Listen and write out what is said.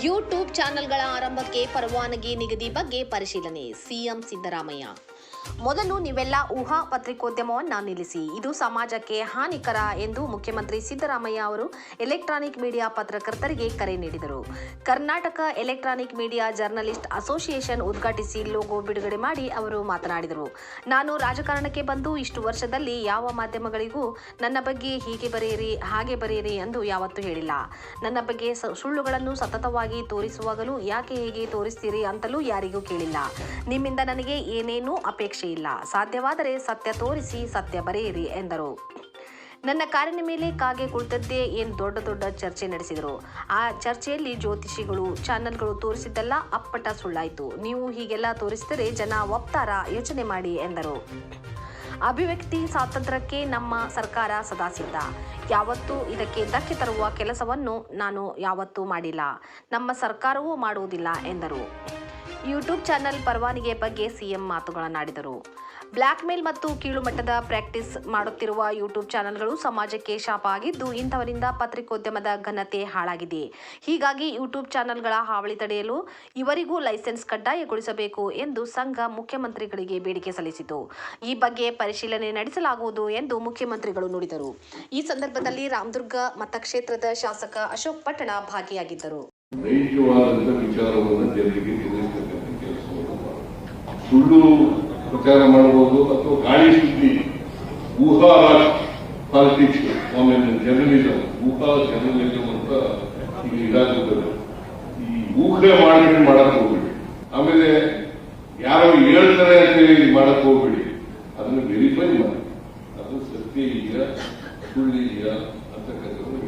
YouTube ಚಾನೆಲ್ಗಳ ಆರಂಭಕ್ಕೆ ಪರವಾನಗಿ ನಿಗದಿ ಬಗ್ಗೆ ಪರಿಶೀಲನೆ. ಸಿಎಂ ಸಿದ್ದರಾಮಯ್ಯ. ಮೊದಲು ನೀವೆಲ್ಲ ಊಹಾ ಪತ್ರಿಕೋದ್ಯಮವನ್ನು ನಿಲ್ಲಿಸಿ. ಇದು ಸಮಾಜಕ್ಕೆ ಹಾನಿಕರ ಎಂದು ಮುಖ್ಯಮಂತ್ರಿ ಸಿದ್ದರಾಮಯ್ಯ ಅವರು ಎಲೆಕ್ಟ್ರಾನಿಕ್ ಮೀಡಿಯಾ ಪತ್ರಕರ್ತರಿಗೆ ಕರೆ ನೀಡಿದರು. Karnataka electronic media journalist association ಉದ್ಘಾಟಿಸಿ ಲೋಗೋ ಬಿಡುಗಡೆ ಮಾಡಿ ಅವರು ಮಾತನಾಡಿದರು. ನಾನು ರಾಜಕಾರಣಕ್ಕೆ ಬಂದು ಇಷ್ಟು ವರ್ಷದಲ್ಲಿ ಯಾವ ಮಾಧ್ಯಮಗಳಿಗೂ ನನ್ನ ಬಗ್ಗೆ ಹೀಗೆ ಬರೆಯಿರಿ, ಹಾಗೆ ಬರೆಯಿರಿ ಎಂದು ಯಾವತ್ತೂ ಹೇಳಿಲ್ಲ. ನನ್ನ ಬಗ್ಗೆ ಸುಳ್ಳುಗಳನ್ನು ಸತತವಾಗಿ ತೋರಿಸುವಾಗಲೂ ಯಾಕೆ ಹೀಗೆ ತೋರಿಸ್ತೀರಿ ಅಂತಲೂ ಯಾರಿಗೂ ಕೇಳಿಲ್ಲ. ನಿಮ್ಮಿಂದ ನನಗೆ ಏನೇನೂ ಅಪೇಕ್ಷೆ ಇಲ್ಲ. ಸಾಧ್ಯವಾದರೆ ಸತ್ಯ ತೋರಿಸಿ ಸತ್ಯ ಬರೆಯಿರಿ ಎಂದರು. ನನ್ನ ಕಾರಿನ ಮೇಲೆ ಕಾಗೆ ಕುಳಿತದ್ದೇ ಏನು ದೊಡ್ಡ ದೊಡ್ಡ ಚರ್ಚೆ ನಡೆಸಿದರು. ಆ ಚರ್ಚೆಯಲ್ಲಿ ಜ್ಯೋತಿಷಿಗಳು, ಚಾನೆಲ್ಗಳು ತೋರಿಸಿದ್ದೆಲ್ಲ ಅಪ್ಪಟ ಸುಳ್ಳಾಯಿತು. ನೀವು ಹೀಗೆಲ್ಲ ತೋರಿಸಿದರೆ ಜನ ಒಪ್ತಾರ, ಯೋಚನೆ ಮಾಡಿ ಎಂದರು. ಅಭಿವ್ಯಕ್ತಿ ಸ್ವಾತಂತ್ರ್ಯಕ್ಕೆ ನಮ್ಮ ಸರ್ಕಾರ ಸದಾ ಸಿದ್ಧ ಯಾವತ್ತೂ ಇದಕ್ಕೆ ಧಕ್ಕೆ ತರುವ ಕೆಲಸವನ್ನು ನಾನು ಯಾವತ್ತೂ ಮಾಡಿಲ್ಲ. ನಮ್ಮ ಸರ್ಕಾರವೂ ಮಾಡುವುದಿಲ್ಲ ಎಂದರು. ಯೂಟ್ಯೂಬ್ ಚಾನೆಲ್ ಪರವಾನಿಗೆ ಬಗ್ಗೆ ಸಿಎಂ ಮಾತುಗಳನ್ನಾಡಿದರು. ಬ್ಲ್ಯಾಕ್ ಮೇಲ್ ಮತ್ತು ಕೀಳುಮಟ್ಟದ ಪ್ರಾಕ್ಟೀಸ್ ಮಾಡುತ್ತಿರುವ ಯೂಟ್ಯೂಬ್ ಚಾನೆಲ್ಗಳು ಸಮಾಜಕ್ಕೆ ಶಾಪ ಆಗಿದ್ದು ಇಂಥವರಿಂದ ಪತ್ರಿಕೋದ್ಯಮದ ಘನತೆ ಹಾಳಾಗಿದೆ. ಹೀಗಾಗಿ ಯೂಟ್ಯೂಬ್ ಚಾನೆಲ್ಗಳ ಹಾವಳಿ ತಡೆಯಲು ಇವರಿಗೂ ಲೈಸೆನ್ಸ್ ಕಡ್ಡಾಯಗೊಳಿಸಬೇಕು ಎಂದು ಸಂಘ ಮುಖ್ಯಮಂತ್ರಿಗಳಿಗೆ ಬೇಡಿಕೆ ಸಲ್ಲಿಸಿತು. ಈ ಬಗ್ಗೆ ಪರಿಶೀಲನೆ ನಡೆಸಲಾಗುವುದು ಎಂದು ಮುಖ್ಯಮಂತ್ರಿಗಳು ನುಡಿದರು. ಈ ಸಂದರ್ಭದಲ್ಲಿ ರಾಮದುರ್ಗ ಮತಕ್ಷೇತ್ರದ ಶಾಸಕ ಅಶೋಕ್ ಪಟ್ಟಣ ಭಾಗಿಯಾಗಿದ್ದರು. ನೈಜವಾದಂಥ ವಿಚಾರವನ್ನು ಜನರಿಗೆ ತಿಳಿಸ್ತಕ್ಕಂಥ ಕೆಲಸವನ್ನು ಸುಳ್ಳು ಪ್ರಚಾರ ಮಾಡಬಹುದು ಅಥವಾ ಗಾಳಿ ಸುದ್ದಿ, ಊಹಾ ಪಾಲಿಟಿಕ್ಸ್ ಆಮೇಲೆ ಜರ್ನಲಿಸಂ ಊಹಾ ಜರ್ನಲಿಸಂ ಅಂತ ಈಗ ಇದಾಗುತ್ತದೆ ಈ ಊಹೆ ಮಾಡ್ಕೊಂಡು ಮಾಡಕ್ ಹೋಗ್ಬೇಡಿ. ಆಮೇಲೆ ಯಾರು ಹೇಳ್ತಾರೆ ಅಂತ ಹೇಳಿ ಮಾಡಕ್ ಹೋಗ್ಬೇಡಿ. ಅದನ್ನು ವೆರಿಫೈ ಮಾಡಿ. ಅದು ಸತ್ಯ ಇದೆಯಾ ಸುಳ್ಳಿದೆಯಾ ಅಂತಕ್ಕಂಥದ್ದು